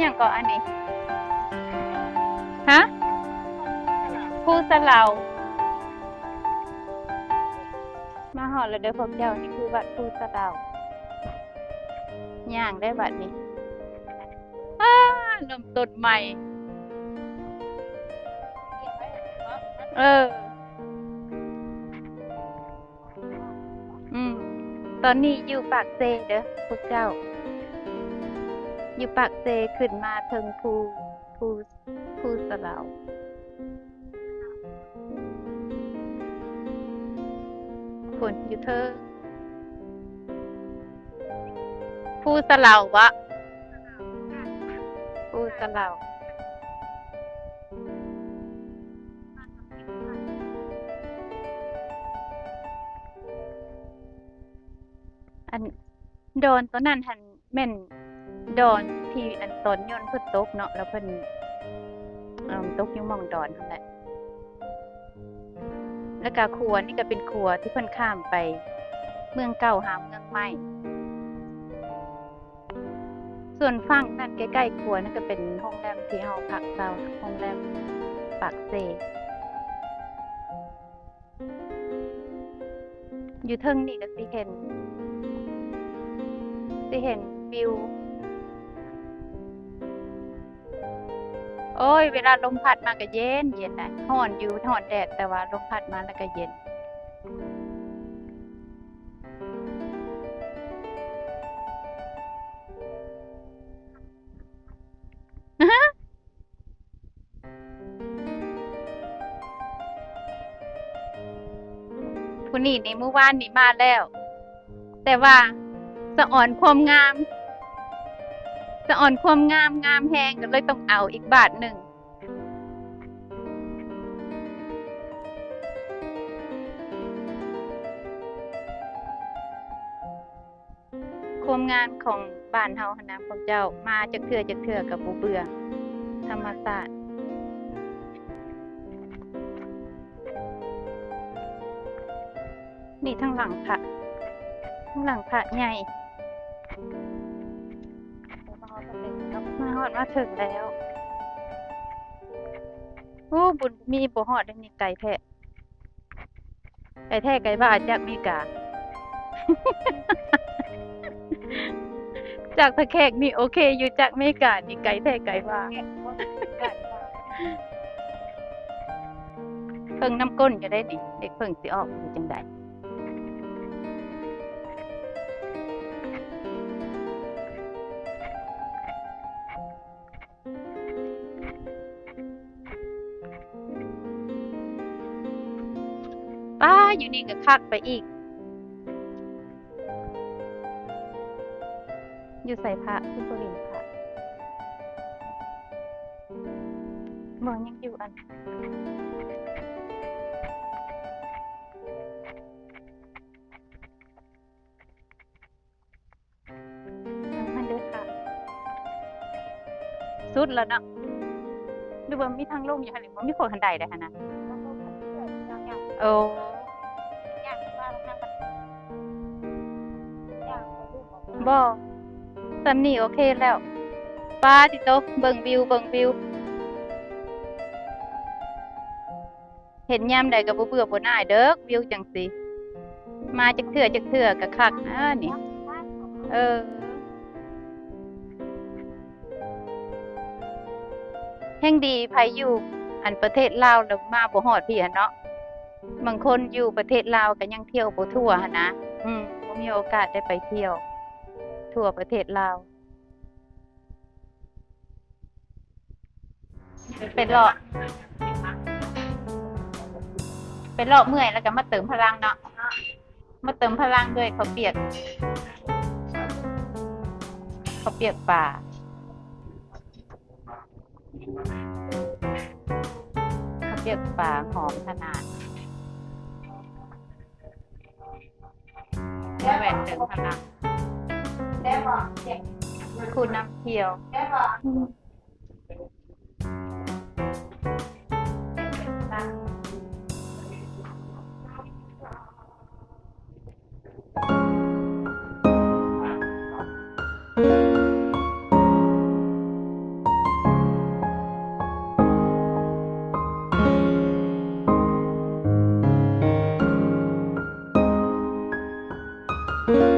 อย่างก่ออันนี้ฮะผู้สลามาหอดแล้วเด้อพวกเจ้านี่คือวัดผู้สลาย่างได้บัดนี้อ้านมต้นใหม่ เออ อืม ตอนนี้อยู่ปากเซเด้อพวกเจ้า อยู่ปากเซขึ้นมาเทิงภูภูภูสะเลาฝนอยู่เทิงภูสะเลาวะภูสะเลาอัน โดนตัวนั้นหันแม่น โดน ที่อันตนยนต์เพิ่นตกเนาะแล้วเพิ่นตกอยู่มองดอนนั่นแหละแล้วก็ครัวนี่ก็เป็นครัวที่เพิ่นข้ามไป เมืองเก่าหาเมืองใหม่ ส่วนฝั่งนั่นใกล้ๆครัวนั่นก็เป็นโรงแรมที่เฮาพักเซาโรงแรมปากเซอยู่เทิงนี่ก็สิเห็นสิเห็นวิว โอ้ย เวลาลมพัดมาก็เย็น เย็นนะฮ้อนอยู่ฮ้อนแดดแต่ว่าลมพัดมาแล้วก็เย็น ผู้นี้นี่เมื่อวานนี่มาแล้ว แต่ว่าสะอ่อนความงาม สะอ่อนความงามงามแฮงก็เลยต้องเอาอีกบาทหนึ่งความงามของบ้านเฮาหนนะพวกเจ้ามาจากเถื่อจากเถื่อกับบ่เบื่อธรรมศาสตร์นี่ทั้งหลังพระทั้งหลังพระใหญ่ ดมาถึงแล้วโอ้บุญมีบ่ฮอดได้นี่ไก่แท้ไก่แท้ไก่บ้าจากอเมริกา จากตะแคกนี่โอเค อยู่จากอเมริกานี่ไก่แท้ไก่บ้าเพิ่งน้ำก้นจะได้ดิเด็กเพิ่งสิออกอยู่จังได ป้าอยู่นี่ก็คักไปอีก อยู่ใส่พระที่บรินพระหมอยังอยู่อันมันเด้อค่ะ สุดแล้วเนาะดูว่ามีทางลงอยู่หันหรือว่ามีคนหันใดได้หั่นนะ โอ้บ่สำนี่โอเคแล้วป้าติโตเบิ่งวิวเบิ่งวิว เห็นยามใดก็บ่เบื่อบ่น่ายเด้อวิวจังสิมาจักเทื่อจักเทื่อก็คักนะนี่เออ แห่งดีไผอยู่ อันประเทศลาวแล้วมาบ่ฮอดพี่หั่นเนาะ บางคนอยู่ประเทศลาวก็ยังเที่ยวบ่ทั่วหั่นนะอืมบ่มีโอกาสได้ไปเที่ยว ทั่วประเทศลาวเป็นเลาะเป็นเลาะเมื่อยแล้วก็มาเติมพลังเนาะมาเติมพลังด้วยเขาเปียกเขาเปียกป่าเขาเปียกป่าหอมขนาด แม่แหวนเติมพลังคุณน้ำเที่ยวอ Música